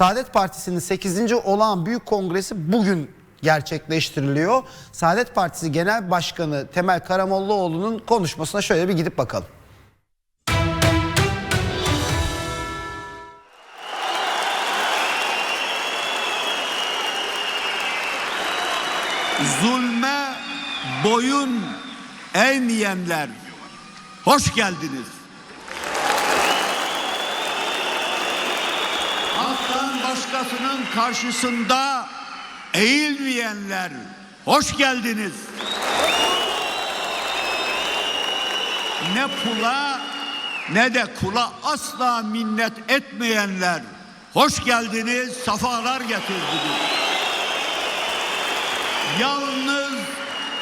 Saadet Partisi'nin 8. olağan büyük kongresi bugün gerçekleştiriliyor. Saadet Partisi Genel Başkanı Temel Karamollaoğlu'nun konuşmasına şöyle bir gidip bakalım. zulme boyun eğmeyenler hoş geldiniz. Başkasının karşısında eğilmeyenler hoş geldiniz. Ne pula ne de kula asla minnet etmeyenler hoş geldiniz, safalar getirdiniz. Yalnız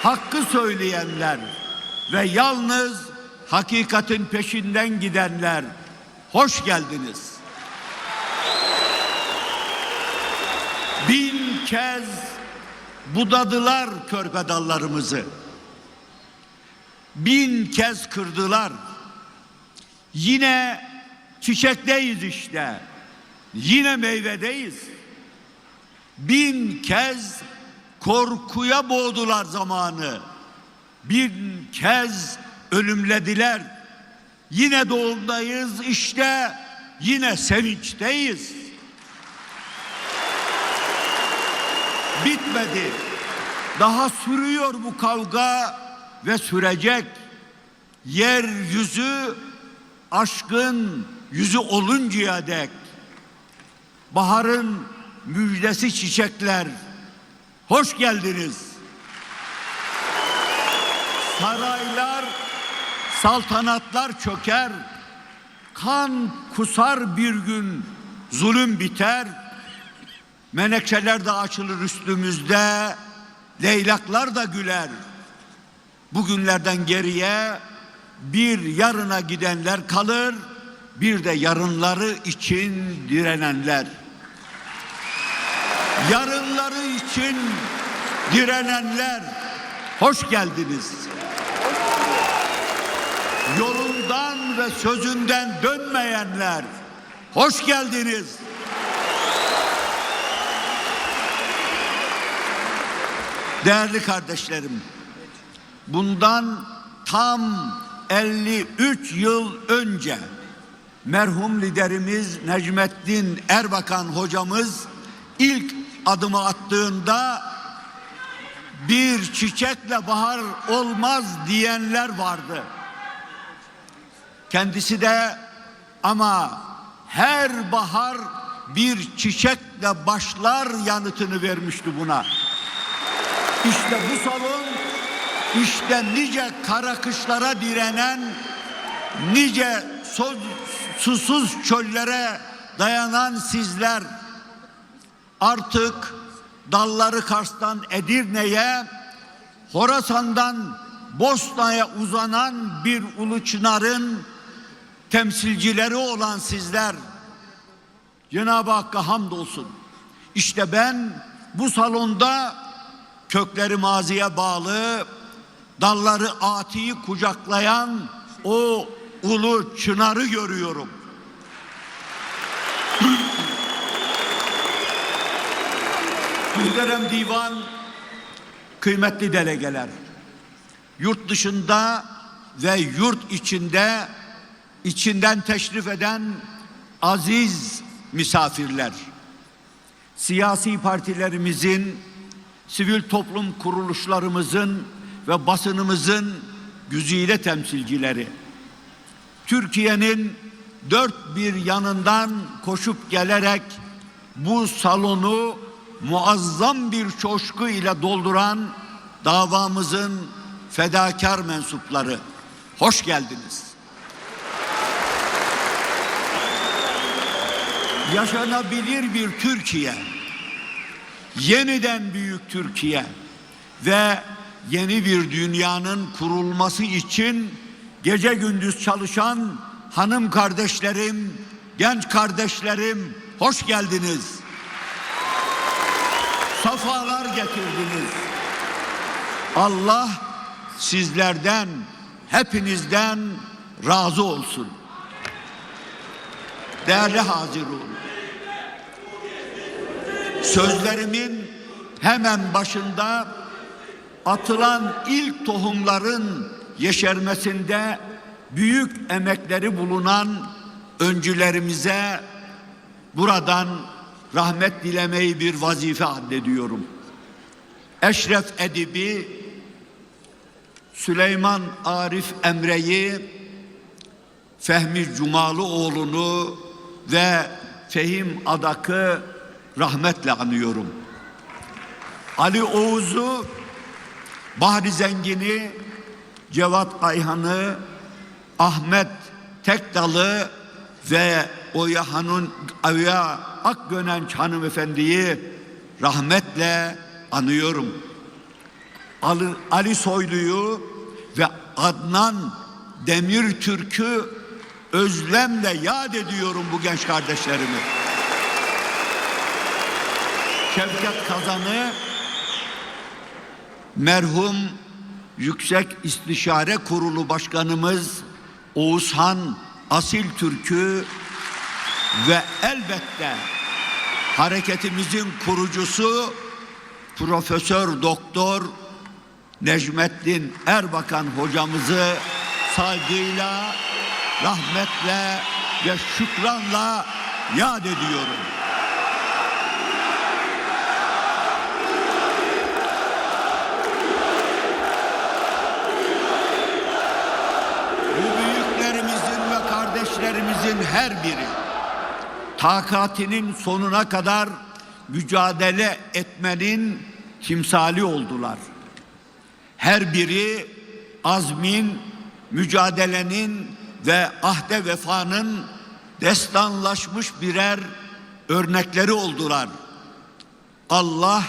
hakkı söyleyenler ve yalnız hakikatin peşinden gidenler hoş geldiniz. Bin kez budadılar körpedallarımızı. Bin kez kırdılar. Yine çiçekteyiz işte. Yine meyvedeyiz bin kez korkuya boğdular zamanı. Bin kez ölümlediler. Yine doğumdayız işte yine sevinçteyiz. Bitmedi. Daha sürüyor bu kavga ve sürecek. Yeryüzü aşkın yüzü oluncaya dek baharın müjdesi çiçekler. Hoş geldiniz. Saraylar, saltanatlar çöker. Kan kusar bir gün, zulüm biter. Menekşeler de açılır üstümüzde, leylaklar da güler. Bugünlerden geriye bir yarına gidenler kalır, bir de yarınları için direnenler yarınları için direnenler hoş geldiniz. Yolundan ve sözünden dönmeyenler hoş geldiniz. Değerli kardeşlerim, bundan tam 53 yıl önce merhum liderimiz Necmettin Erbakan hocamız ilk adımı attığında bir çiçekle bahar olmaz diyenler vardı. Kendisi de ama her bahar bir çiçekle başlar yanıtını vermişti buna. İşte bu salon işte nice kara kışlara direnen nice so- susuz çöllere dayanan sizler artık dalları Kars'tan Edirne'ye, Horasan'dan Bosna'ya uzanan bir ulu çınarın temsilcileri olan sizler Cenab-ı Hakk'a hamdolsun. İşte ben bu salonda kökleri maziye bağlı, dalları atiyi kucaklayan o ulu çınarı görüyorum. Muhterem divan, kıymetli delegeler, yurt dışında ve yurt içinde içinden teşrif eden aziz misafirler, siyasi partilerimizin, sivil toplum kuruluşlarımızın ve basınımızın güzide temsilcileri, Türkiye'nin dört bir yanından koşup gelerek bu salonu muazzam bir coşku ile dolduran davamızın fedakar mensupları. Hoş geldiniz. Yaşanabilir bir Türkiye, yeniden büyük Türkiye ve yeni bir dünyanın kurulması için gece gündüz çalışan hanım kardeşlerim, genç kardeşlerim hoş geldiniz. Safalar getirdiniz. Allah sizlerden, hepinizden razı olsun. Değerli Hazirun, Sözlerimin hemen başında atılan ilk tohumların yeşermesinde büyük emekleri bulunan öncülerimize buradan rahmet dilemeyi bir vazife addediyorum. Eşref Edibi Süleyman Arif Emre'yi Fehmi Cumalıoğlu'nu ve Fehim Adak'ı rahmetle anıyorum. Ali Oğuz'u Bahri Zengin'i Cevat Ayhan'ı Ahmet Tekdal'ı ve Oya Hanın Oya Akgönenç hanımefendiyi rahmetle anıyorum. Ali, Ali Soylu'yu ve Adnan Demirtürk'ü özlemle yad ediyorum bu genç kardeşlerimi. Şevket Kazan'ı merhum Yüksek İstişare Kurulu Başkanımız Oğuzhan Asil Türk'ü ve elbette hareketimizin kurucusu Profesör Doktor Necmettin Erbakan hocamızı saygıyla, rahmetle ve şükranla yad ediyorum. Kardeşlerimizin her biri takatinin sonuna kadar mücadele etmenin timsali oldular. Her biri azmin, mücadelenin ve ahde vefanın destanlaşmış birer örnekleri oldular. Allah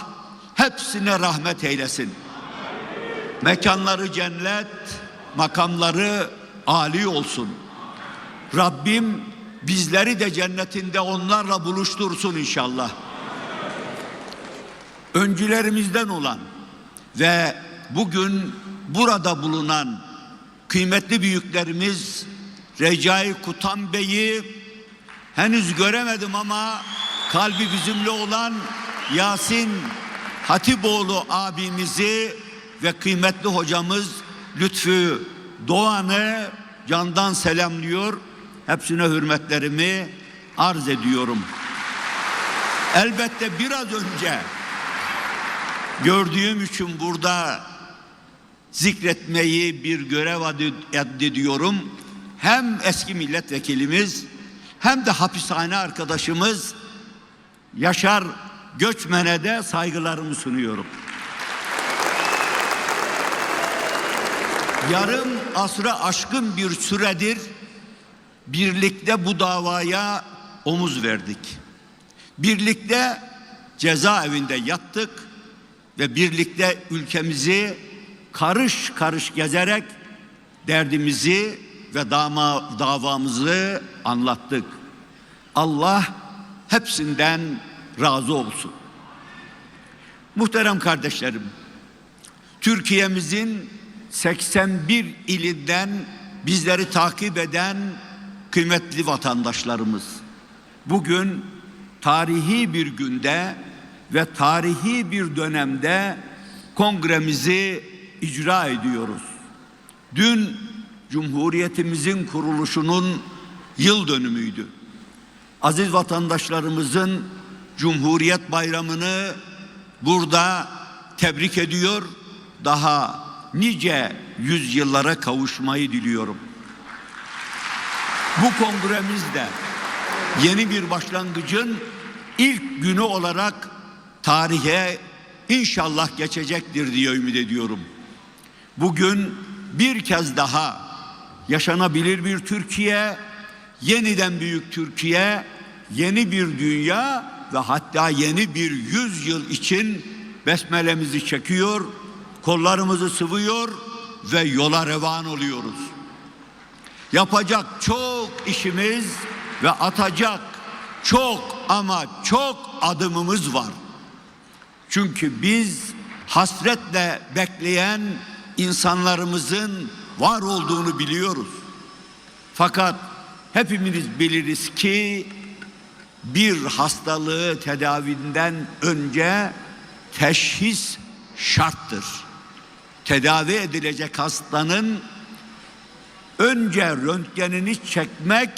hepsine rahmet eylesin. Mekanları cennet, makamları âli olsun. Rabbim bizleri de cennetinde onlarla buluştursun inşallah. Öncülerimizden olan ve bugün burada bulunan kıymetli büyüklerimiz Recai Kutan Bey'i henüz göremedim ama kalbi bizimle olan Yasin Hatipoğlu abimizi ve kıymetli hocamız Lütfü Doğan'ı candan selamlıyor. Hepsine hürmetlerimi arz ediyorum. Elbette biraz önce gördüğüm için burada zikretmeyi bir görev addediyorum. Hem eski milletvekilimiz hem de hapishane arkadaşımız Yaşar Göçmen'e de saygılarımı sunuyorum. Yarım asra aşkın bir süredir birlikte bu davaya omuz verdik. Birlikte cezaevinde yattık ve birlikte ülkemizi karış karış gezerek derdimizi ve dama, davamızı anlattık. Allah hepsinden razı olsun. Muhterem kardeşlerim, Türkiye'mizin 81 ilinden bizleri takip eden kıymetli vatandaşlarımız. Bugün tarihi bir günde ve tarihi bir dönemde kongremizi icra ediyoruz. Dün Cumhuriyetimizin kuruluşunun yıl dönümüydü. Aziz vatandaşlarımızın Cumhuriyet Bayramı'nı burada tebrik ediyor. Daha nice yüzyıllara kavuşmayı diliyorum. Bu kongremizde yeni bir başlangıcın ilk günü olarak tarihe inşallah geçecektir diye ümit ediyorum. Bugün bir kez daha yaşanabilir bir Türkiye, yeniden büyük Türkiye, yeni bir dünya ve hatta yeni bir yüzyıl için besmelemizi çekiyor, kollarımızı sıvıyor ve yola revan oluyoruz. Yapacak çok işimiz ve atacak çok ama çok adımımız var. Çünkü biz hasretle bekleyen insanlarımızın var olduğunu biliyoruz. Fakat hepimiz biliriz ki bir hastalığı tedavinden önce teşhis şarttır. Tedavi edilecek hastanın önce röntgenini çekmek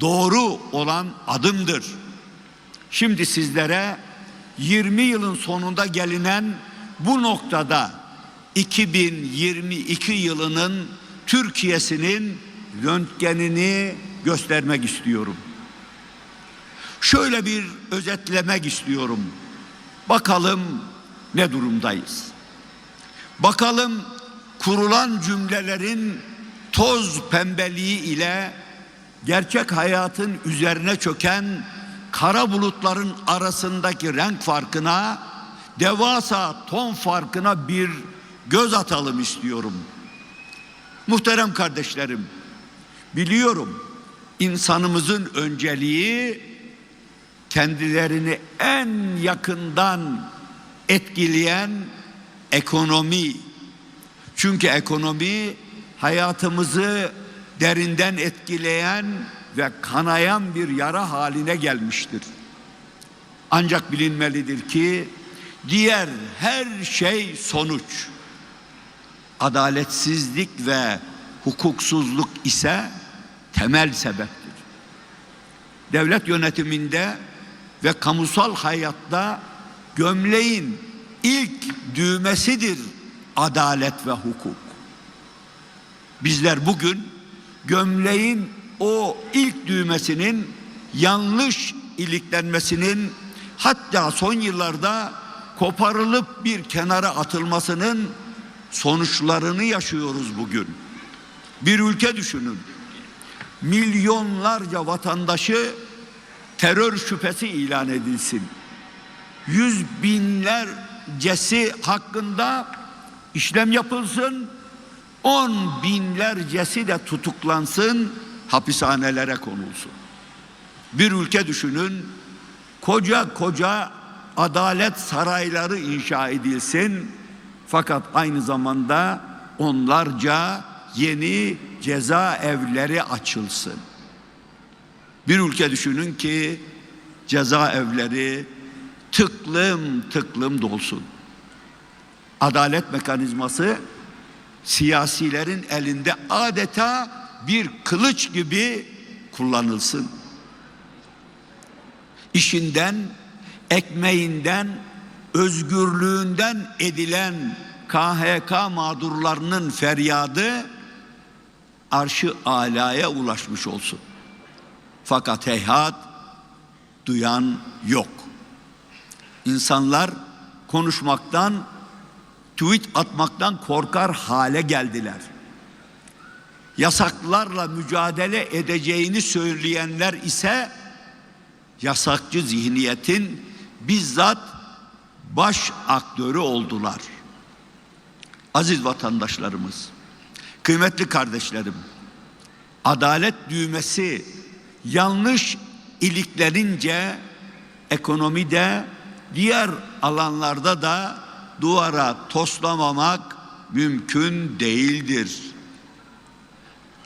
doğru olan adımdır. Şimdi sizlere 20 yılın sonunda gelinen bu noktada 2022 yılının Türkiye'sinin röntgenini göstermek istiyorum. Şöyle bir özetlemek istiyorum. Bakalım ne durumdayız. Bakalım kurulan cümlelerin toz pembeliği ile gerçek hayatın üzerine çöken kara bulutların arasındaki renk farkına, devasa ton farkına bir göz atalım istiyorum. Muhterem kardeşlerim, biliyorum insanımızın önceliği kendilerini en yakından etkileyen ekonomi. Çünkü ekonomi hayatımızı derinden etkileyen ve kanayan bir yara haline gelmiştir. Ancak bilinmelidir ki diğer her şey sonuç. Adaletsizlik ve hukuksuzluk ise temel sebeptir. Devlet yönetiminde ve kamusal hayatta gömleğin ilk düğmesidir adalet ve hukuk. Bizler bugün gömleğin o ilk düğmesinin yanlış iliklenmesinin hatta son yıllarda koparılıp bir kenara atılmasının sonuçlarını yaşıyoruz bugün. Bir ülke düşünün. Milyonlarca vatandaşı terör şüphesi ilan edilsin. Yüz binlercesi hakkında işlem yapılsın. On binlercesi de tutuklansın, hapishanelere konulsun. Bir ülke düşünün, koca koca adalet sarayları inşa edilsin. Fakat aynı zamanda onlarca yeni cezaevleri açılsın. Bir ülke düşünün ki cezaevleri tıklım tıklım dolsun. Adalet mekanizması siyasilerin elinde adeta bir kılıç gibi kullanılsın. İşinden, ekmeğinden, özgürlüğünden edilen KHK mağdurlarının feryadı arşı alaya ulaşmış olsun. Fakat heyhat duyan yok. İnsanlar konuşmaktan, tweet atmaktan korkar hale geldiler. Yasaklarla mücadele edeceğini söyleyenler ise yasakçı zihniyetin bizzat baş aktörü oldular. Aziz vatandaşlarımız, kıymetli kardeşlerim, adalet düğmesi yanlış iliklenince ekonomide diğer alanlarda da duvara toslamamak mümkün değildir.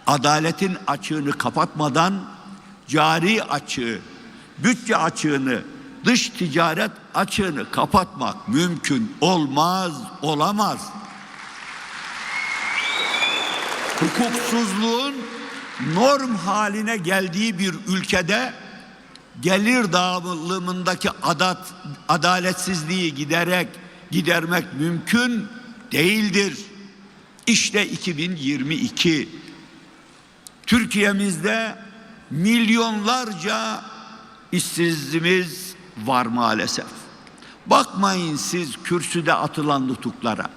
Adaletin açığını kapatmadan cari açığı, bütçe açığını, dış ticaret açığını kapatmak mümkün olmaz, olamaz. Hukuksuzluğun norm haline geldiği bir ülkede gelir dağılımındaki adat, adaletsizliği giderek gidermek mümkün değildir. İşte 2022 Türkiye'mizde milyonlarca işsizimiz var maalesef. Bakmayın siz kürsüde atılan nutuklara.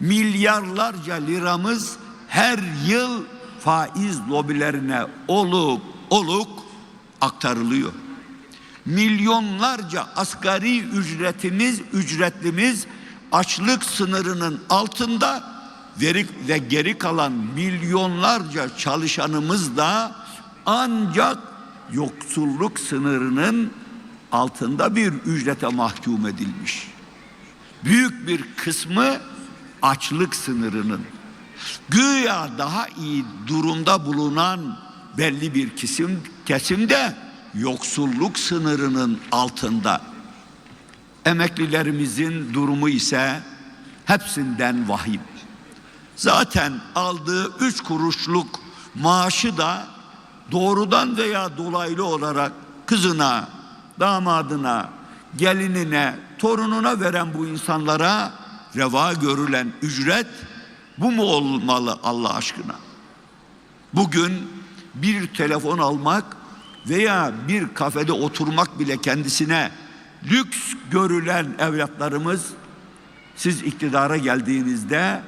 Milyarlarca liramız her yıl faiz lobilerine oluk oluk aktarılıyor. Milyonlarca asgari ücretimiz, ücretlimiz açlık sınırının altında ve geri kalan milyonlarca çalışanımız da ancak yoksulluk sınırının altında bir ücrete mahkum edilmiş. Büyük bir kısmı açlık sınırının güya daha iyi durumda bulunan belli bir kesim kesimde yoksulluk sınırının altında. Emeklilerimizin durumu ise hepsinden vahim. Zaten aldığı üç kuruşluk maaşı da doğrudan veya dolaylı olarak kızına, damadına, gelinine, torununa veren bu insanlara reva görülen ücret bu mu olmalı Allah aşkına? Bugün bir telefon almak veya bir kafede oturmak bile kendisine lüks görülen evlatlarımız siz iktidara geldiğinizde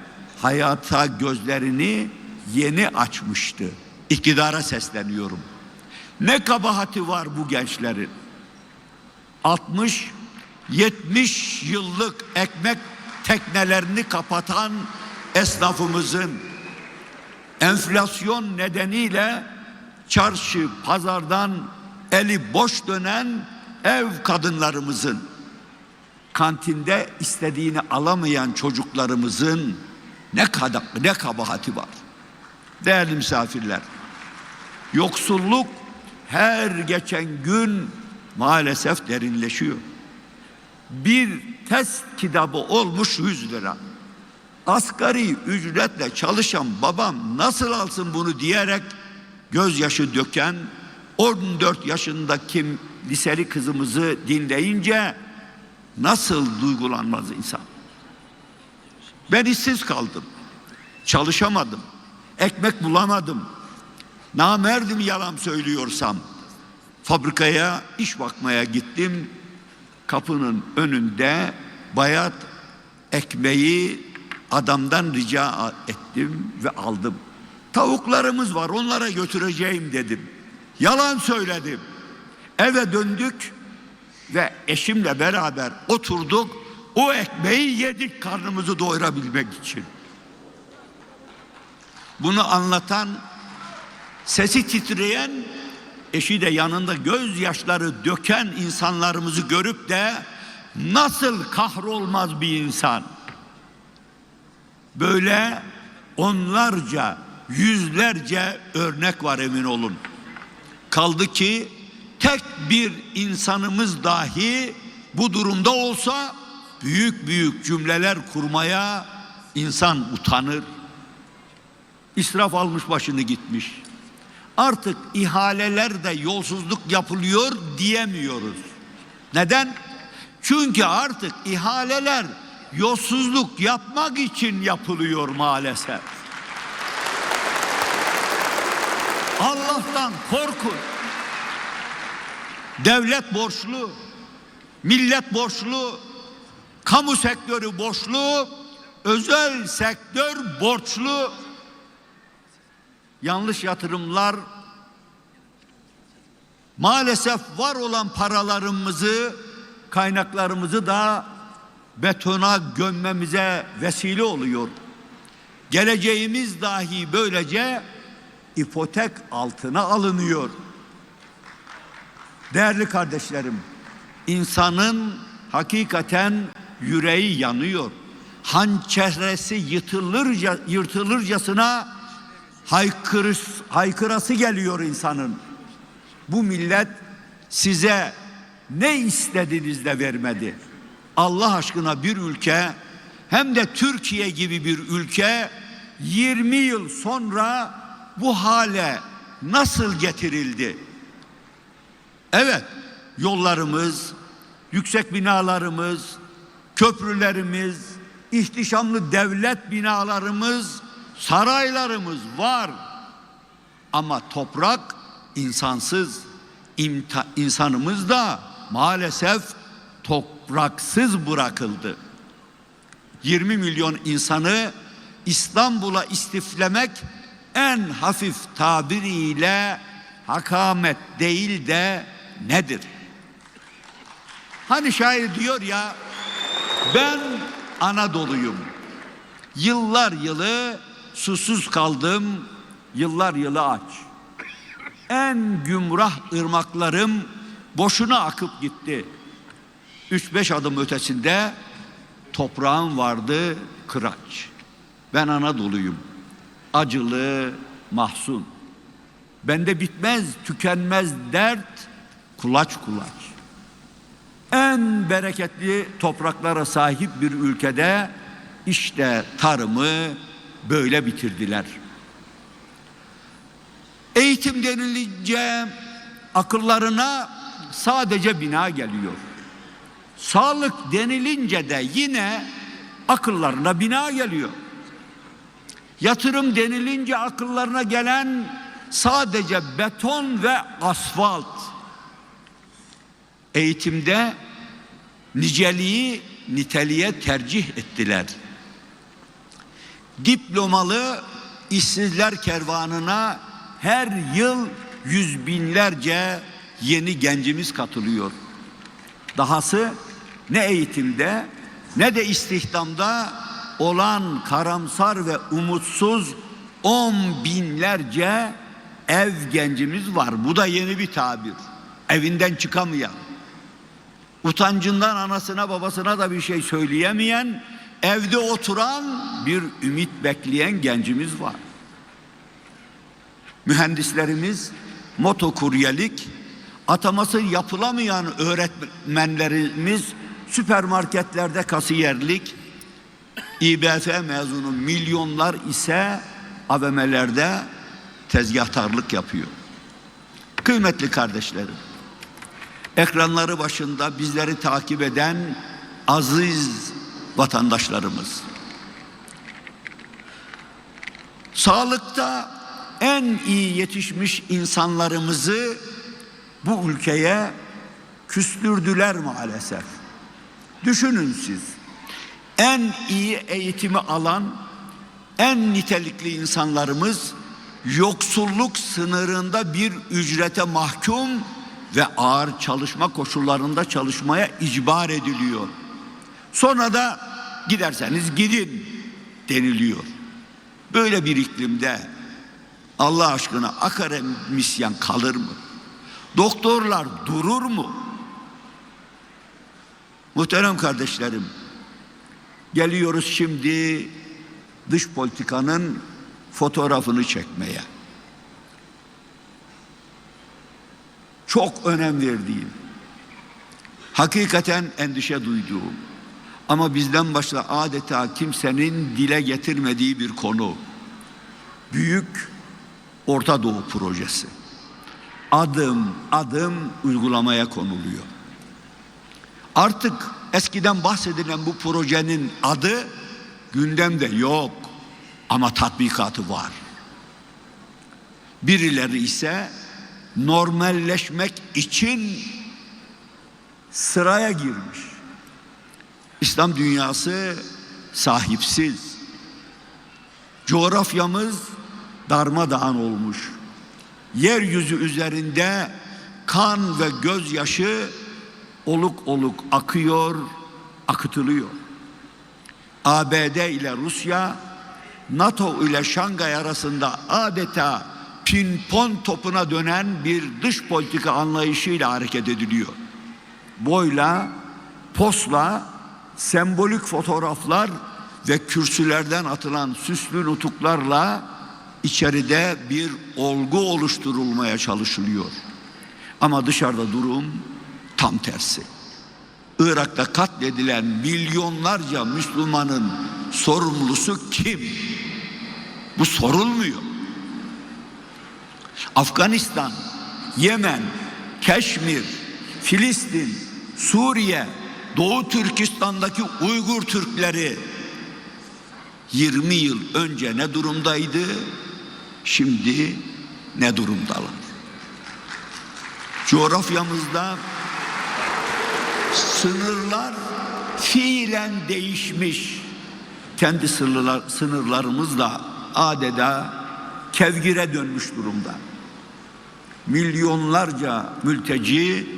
hayata gözlerini yeni açmıştı. İktidara sesleniyorum. Ne kabahati var bu gençlerin? 60 70 yıllık ekmek teknelerini kapatan esnafımızın enflasyon nedeniyle çarşı pazardan eli boş dönen ev kadınlarımızın kantinde istediğini alamayan çocuklarımızın ne kadar ne kabahati var. Değerli misafirler. Yoksulluk her geçen gün maalesef derinleşiyor. Bir test kitabı olmuş 100 lira. Asgari ücretle çalışan babam nasıl alsın bunu diyerek gözyaşı döken 14 yaşındaki liseli kızımızı dinleyince nasıl duygulanmaz insan? Ben işsiz kaldım. Çalışamadım. Ekmek bulamadım. Namerdim yalan söylüyorsam. Fabrikaya iş bakmaya gittim. Kapının önünde bayat ekmeği adamdan rica ettim ve aldım. Tavuklarımız var onlara götüreceğim dedim. Yalan söyledim. Eve döndük ve eşimle beraber oturduk. O ekmeği yedik karnımızı doyurabilmek için. Bunu anlatan sesi titreyen eşi de yanında gözyaşları döken insanlarımızı görüp de nasıl kahrolmaz bir insan. Böyle onlarca, yüzlerce örnek var emin olun. Kaldı ki tek bir insanımız dahi bu durumda olsa büyük büyük cümleler kurmaya insan utanır. İsraf almış başını gitmiş. Artık ihalelerde yolsuzluk yapılıyor diyemiyoruz. Neden? Çünkü artık ihaleler yolsuzluk yapmak için yapılıyor maalesef. Allah'tan korkun. Devlet borçlu, millet borçlu, kamu sektörü borçlu, özel sektör borçlu. Yanlış yatırımlar maalesef var olan paralarımızı, kaynaklarımızı da betona gömmemize vesile oluyor. Geleceğimiz dahi böylece ipotek altına alınıyor. Değerli kardeşlerim, insanın hakikaten yüreği yanıyor. Hançeresi yırtılırca, yırtılırcasına haykırış, haykırası geliyor insanın. Bu millet size ne istediniz de vermedi. Allah aşkına bir ülke hem de Türkiye gibi bir ülke 20 yıl sonra bu hale nasıl getirildi? Evet, yollarımız, yüksek binalarımız, köprülerimiz, ihtişamlı devlet binalarımız, saraylarımız var. Ama toprak insansız, imta, insanımız da maalesef topraksız bırakıldı. 20 milyon insanı İstanbul'a istiflemek en hafif tabiriyle hakamet değil de nedir? Hani şair diyor ya ben Anadolu'yum. Yıllar yılı susuz kaldım, yıllar yılı aç. En gümrah ırmaklarım boşuna akıp gitti. Üç beş adım ötesinde toprağım vardı kıraç. Ben Anadolu'yum. Acılı, mahzun. Bende bitmez, tükenmez dert, kulaç kulaç. En bereketli topraklara sahip bir ülkede işte tarımı böyle bitirdiler. Eğitim denilince akıllarına sadece bina geliyor. Sağlık denilince de yine akıllarına bina geliyor. Yatırım denilince akıllarına gelen sadece beton ve asfalt. Eğitimde niceliği niteliğe tercih ettiler. Diplomalı işsizler kervanına her yıl yüz binlerce yeni gencimiz katılıyor. Dahası ne eğitimde ne de istihdamda olan karamsar ve umutsuz on binlerce ev gencimiz var. Bu da yeni bir tabir. Evinden çıkamayan, utancından anasına babasına da bir şey söyleyemeyen, evde oturan bir ümit bekleyen gencimiz var. Mühendislerimiz motokuryelik, ataması yapılamayan öğretmenlerimiz süpermarketlerde kasiyerlik, İBF mezunu milyonlar ise AVM'lerde tezgahtarlık yapıyor. Kıymetli kardeşlerim, ekranları başında bizleri takip eden aziz vatandaşlarımız. Sağlıkta en iyi yetişmiş insanlarımızı bu ülkeye küstürdüler maalesef. Düşünün siz. En iyi eğitimi alan en nitelikli insanlarımız yoksulluk sınırında bir ücrete mahkum ve ağır çalışma koşullarında çalışmaya icbar ediliyor. Sonra da giderseniz gidin deniliyor. Böyle bir iklimde Allah aşkına akademisyen kalır mı? Doktorlar durur mu? Muhterem kardeşlerim, geliyoruz şimdi dış politikanın fotoğrafını çekmeye. Çok önem verdiğim, hakikaten endişe duyduğum ama bizden başka adeta kimsenin dile getirmediği bir konu. Büyük Orta Doğu projesi. Adım adım uygulamaya konuluyor. Artık eskiden bahsedilen bu projenin adı gündemde yok ama tatbikatı var. Birileri ise normalleşmek için sıraya girmiş. İslam dünyası sahipsiz. Coğrafyamız darmadağın olmuş. Yeryüzü üzerinde kan ve gözyaşı oluk oluk akıyor, akıtılıyor. ABD ile Rusya, NATO ile Şangay arasında adeta pinpon topuna dönen bir dış politika anlayışıyla hareket ediliyor. Boyla, posla, sembolik fotoğraflar ve kürsülerden atılan süslü nutuklarla içeride bir olgu oluşturulmaya çalışılıyor. Ama dışarıda durum tam tersi. Irak'ta katledilen milyonlarca Müslümanın sorumlusu kim? Bu sorulmuyor. Afganistan, Yemen, Keşmir, Filistin, Suriye, Doğu Türkistan'daki Uygur Türkleri 20 yıl önce ne durumdaydı? Şimdi ne durumdalar? Coğrafyamızda sınırlar fiilen değişmiş. Kendi sınırlar, sınırlarımız da adeta kevgire dönmüş durumda. Milyonlarca mülteci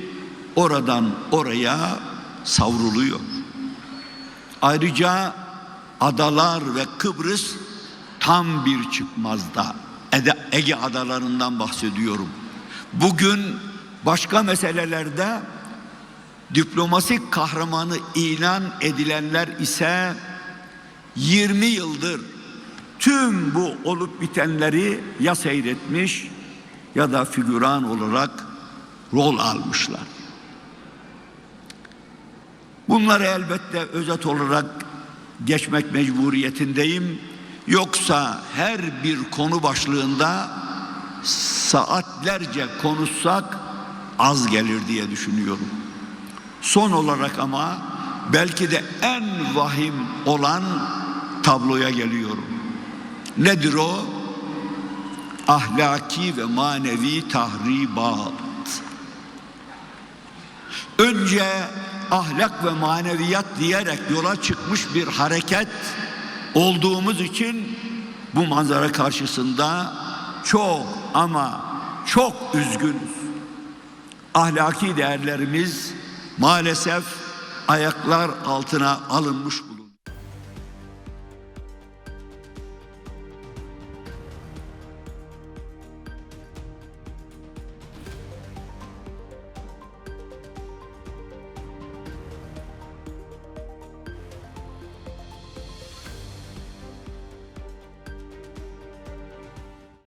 oradan oraya savruluyor. Ayrıca adalar ve Kıbrıs tam bir çıkmazda. Ege adalarından bahsediyorum. Bugün başka meselelerde diplomatik kahramanı ilan edilenler ise 20 yıldır tüm bu olup bitenleri ya seyretmiş ya da figüran olarak rol almışlar. Bunları elbette özet olarak geçmek mecburiyetindeyim. Yoksa her bir konu başlığında saatlerce konuşsak az gelir diye düşünüyorum. Son olarak ama belki de en vahim olan tabloya geliyorum. Nedir o? Ahlaki ve manevi tahribat. Önce ahlak ve maneviyat diyerek yola çıkmış bir hareket olduğumuz için bu manzara karşısında çok ama çok üzgünüz. Ahlaki değerlerimiz maalesef ayaklar altına alınmış.